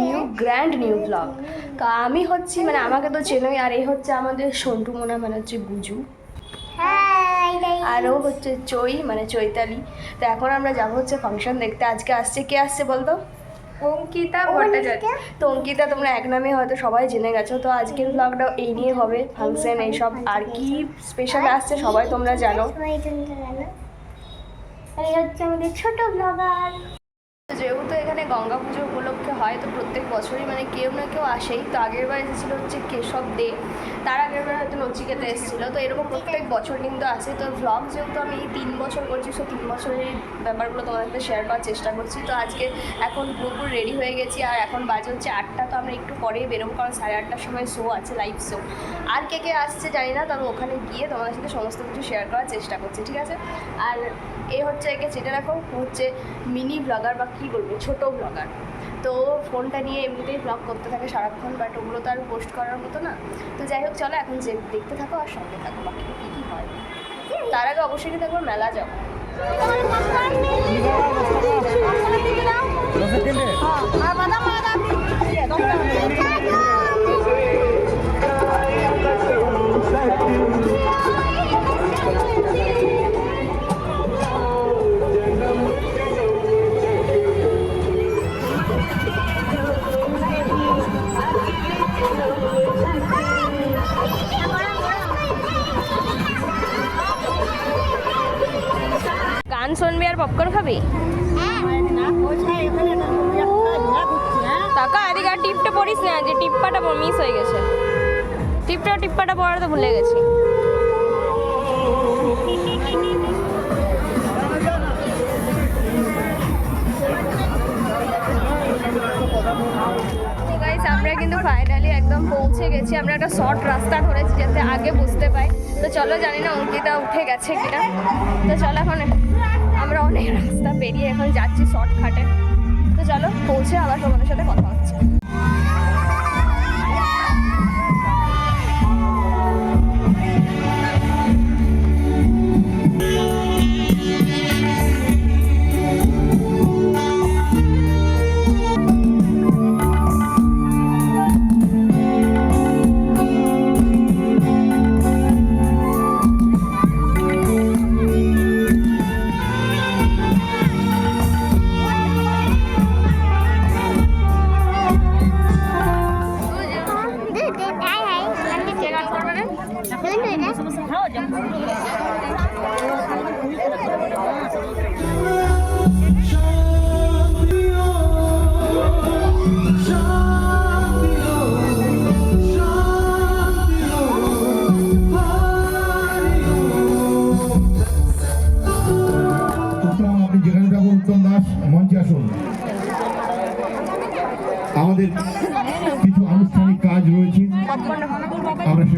New grand new blog তো আমি হচ্ছি মানে আমাকে তো চেনোই আর এই হচ্ছে আমাদের সন্টু মোনা মানে হচ্ছে বুজু। আর ও হচ্ছে চই মানে চৈতালি। তো এখন আমরা যাব হচ্ছে ফাংশন দেখতে। আজকে আসছে কে আসছে বলতো? অঙ্কিতা ভট্টাচার্য। তো অঙ্কিতা তোমরা এক নামে হয়তো সবাই জেনে গেছো। তো আজকের ব্লগটা এই নিয়ে হবে ফাংশন এইসব। আর কি স্পেশাল আসছে সবাই তোমরা জানো। এই হচ্ছে আমাদের ছোট ব্লগার যেহেতু এখানে গঙ্গা পুজো উপলক্ষে হয়, তো প্রত্যেক বছরই মানে কেউ না কেউ আসেই। তো আগের বার এসেছিল হচ্ছে কেশব দে, তার আগের বার হয়তো নচিকেতা এসেছিল। তো এরকম প্রত্যেক বছর কিন্তু আসে তো ভ্লগ যেহেতু আমি তিন বছর করছি সো তিন বছরের ব্যাপারগুলো তোমাদের সাথে শেয়ার করার চেষ্টা করছি। তো আজকে এখন পুরোপুরি রেডি হয়ে গেছি, আর এখন বাজে হচ্ছে আটটা, তো আমরা একটু পরেই বেরোবো, কারণ সাড়ে আটটার সময় শো আছে লাইভ শো আর কে কে আসছে জানি না, তবে ওখানে গিয়ে তোমাদের সাথে সমস্ত কিছু শেয়ার করার চেষ্টা করছি, ঠিক আছে? আর এ হচ্ছে একে চেটে রাখো হচ্ছে মিনি ব্লগার বা কী বলব, ছোট ব্লগার তো ফোনটা নিয়ে এমনিতেই ব্লগ করতে থাকে সারাক্ষণ বাট ওগুলো তো আর পোস্ট করার মতো না। তো যাই হোক, চলো এখন যে দেখতে থাকো আর সঙ্গে থাকো, বাকি কী কী হয়। তার আগে অবশ্যই কিন্তু একবার মেলা যাও। গান পপকর্ন খাবি? টাকা এদিকে আর টিপটা পড়িস না, যে টিপ্পাটা মিস হয়ে গেছে। টিপটা, টিপ্পাটা পড়া তো ভুলে গেছি। আমরা কিন্তু ফাইনালি একদম পৌঁছে গেছি। আমরা একটা শর্ট রাস্তা ধরেছি যাতে আগে বুঝতে পাই। তো চলো জানি না অঙ্কিতা উঠে গেছে কিনা। তো চলো এখন রাস্তা বেরিয়ে এখন যাচ্ছি শর্টকাটে। তো চলো পৌঁছে আবার তোমাদের সাথে কথা হচ্ছে।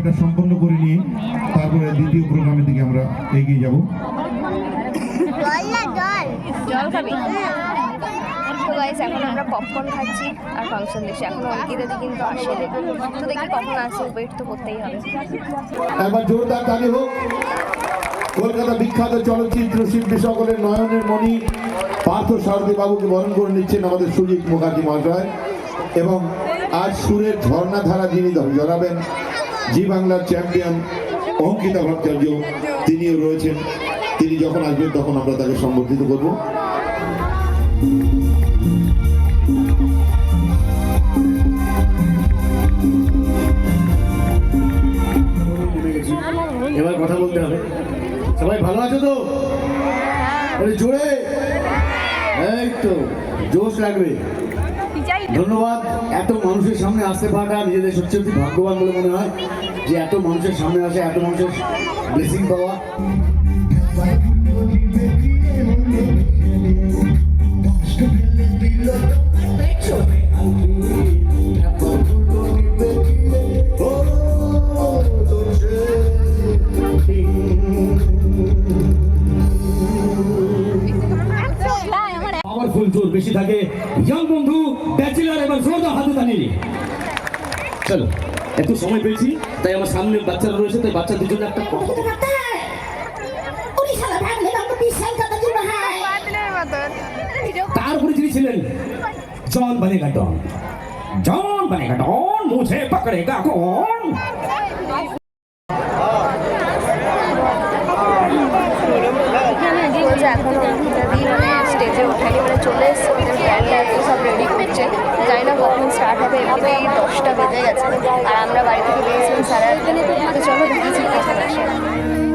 সেটা সম্পন্ন করে নিয়ে তারপরে দ্বিতীয় প্রোগ্রামের দিকে আমরা এগিয়ে যাব। জল খাবি তো গাইস এখন আমরা পপকর্ন খাচ্ছি আর ফাংশন দেখছি। এখন অঙ্কিতা দি কিন্তু আসে তো দেখি কখন আসে ওয়েট তো করতেই হবে। একবার জোরদার তালি হোক। কলকাতা বিখ্যাত চলচ্চিত্র শিল্পী সকলের নয়নের মণি পার্থ সারথী বাবুকে বরণ করে নিচ্ছেন আমাদের সুজিত মুখার্জি মহাশয়। এবং আজ সুরের ঝর্ণা ঝর্ণাধারা যিনি জড়াবেন জি বাংলার চ্যাম্পিয়ন অঙ্কিতা ভট্টাচার্য তিনিও রয়েছেন। তিনি যখন আসবেন তখন আমরা তাকে সম্বর্ধিত করব। এবার কথা বলতে হবে। সবাই ভালো আছো তো? জোরে। এই তো জোশ লাগবে। ধন্যবাদ। এত মানুষের সামনে আসতে পারাটা নিজেদের সত্যি ভাগ্যবান বলে মনে হয়। যে এত মানুষের সামনে আসে, এত মানুষের ব্লেসিং পাওয়া। বেশি থাকে। বন্ধু ব্যাচেলার এবং জোরদার হাতে চলো। একটু সময় পেয়েছি, তাই আমার সামনে বাচ্চারা রয়েছে, তাই বাচ্চাদের জন্য একটা কথা তারপরে তিনি ছিলেন, জন বনেগা ডন। জন বনেগা ডন, মুঝে পকড়েগা যদি মানে স্টেজে ওঠানি মানে চলে এসছে, ওদের ব্যান্ডটা একটু সব রেডি করছে। জানি না কখন স্টার্ট হবে এমনিতেই দশটা বেজে গেছে। আর আমরা বাড়ি থেকে বেরিয়েছিলাম সারা তো চলো দেখেছি কখন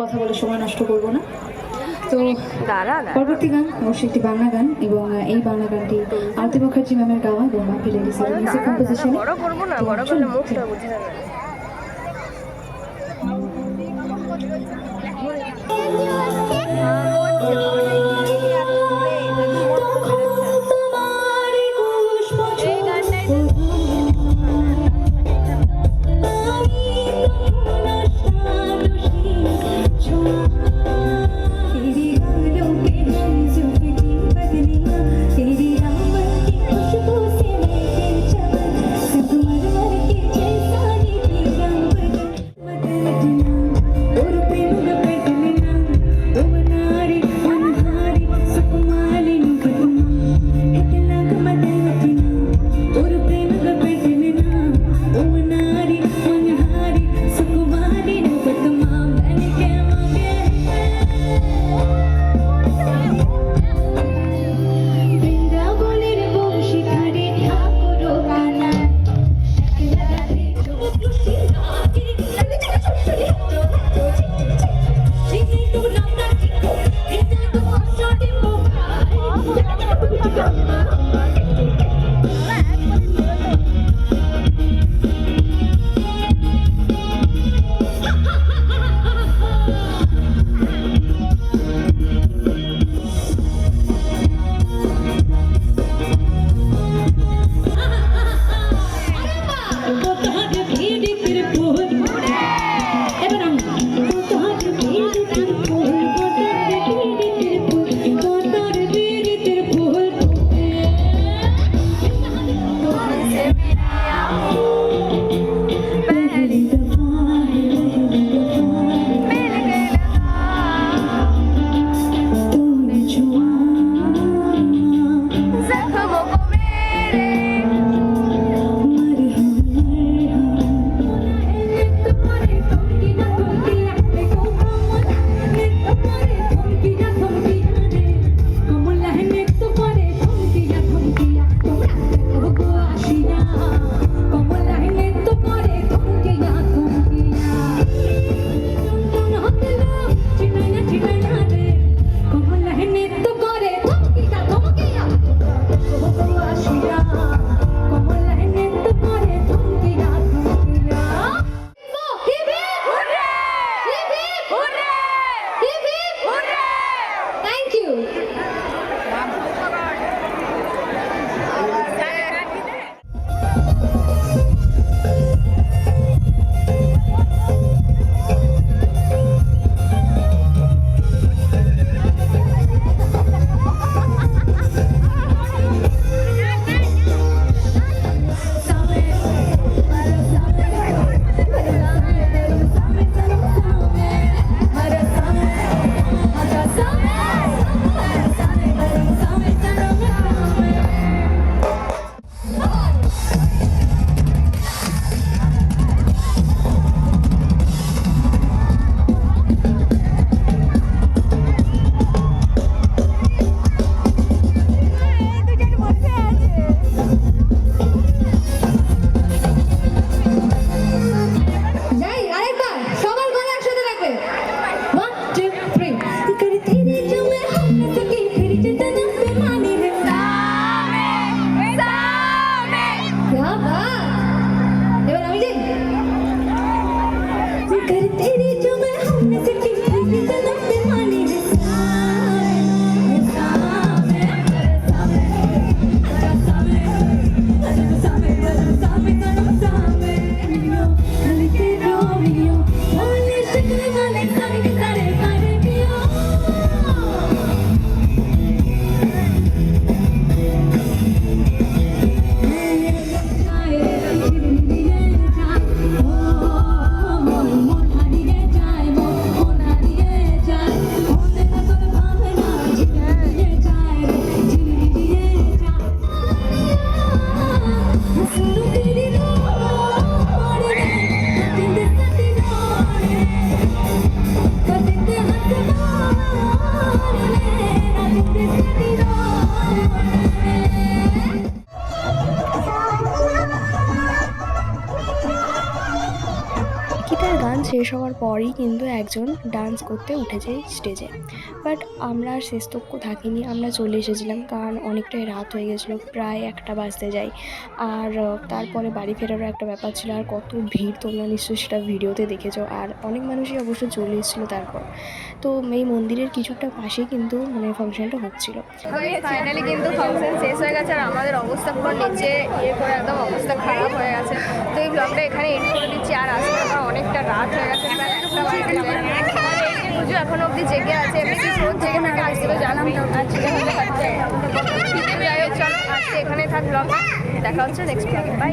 কথা বলে সময় নষ্ট করব না। তো পরবর্তী গান অবশ্যই একটি বাংলা গান এবং এই বাংলা গানটি আরতি মুখার্জি ম্যামের গাওয়া এবং মিউজিক কম্পোজিশনে বড় করব না বড় করলে মুখটা বুঝে যাবে। শেষ হওয়ার পরই কিন্তু একজন ডান্স করতে উঠেছে স্টেজে বাট আমরা আর শেষতক্য থাকিনি, আমরা চলে এসেছিলাম কারণ অনেকটাই রাত হয়ে গেছিল, প্রায় একটা বাজতে যাই আর তারপরে বাড়ি ফেরারও একটা ব্যাপার ছিল, আর কত ভিড় তোমরা নিশ্চয়ই সেটা ভিডিওতে দেখেছ, আর অনেক মানুষই অবশ্য চলে এসেছিল তারপর। তো এই মন্দিরের কিছুটা পাশেই কিন্তু মানে ফাংশনটা হচ্ছিল। ফাইনালি কিন্তু ফাংশন শেষ হয়ে গেছে, আর আমাদের অবস্থা পুরো নিচে ইয়ে করে একদম অবস্থা খারাপ হয়ে গেছে। তো এই ব্লগটা এখানে এন্ড করে দিচ্ছি, আর আসলে অনেকটা রাত আর পুজো এখনও অবধি জেগে আছে, এমনি রোজ জেগে থাকে আজকে জানলাম চলো এখানে থাক ব্লগ দেখা হচ্ছে নেক্সট ব্লগে বাই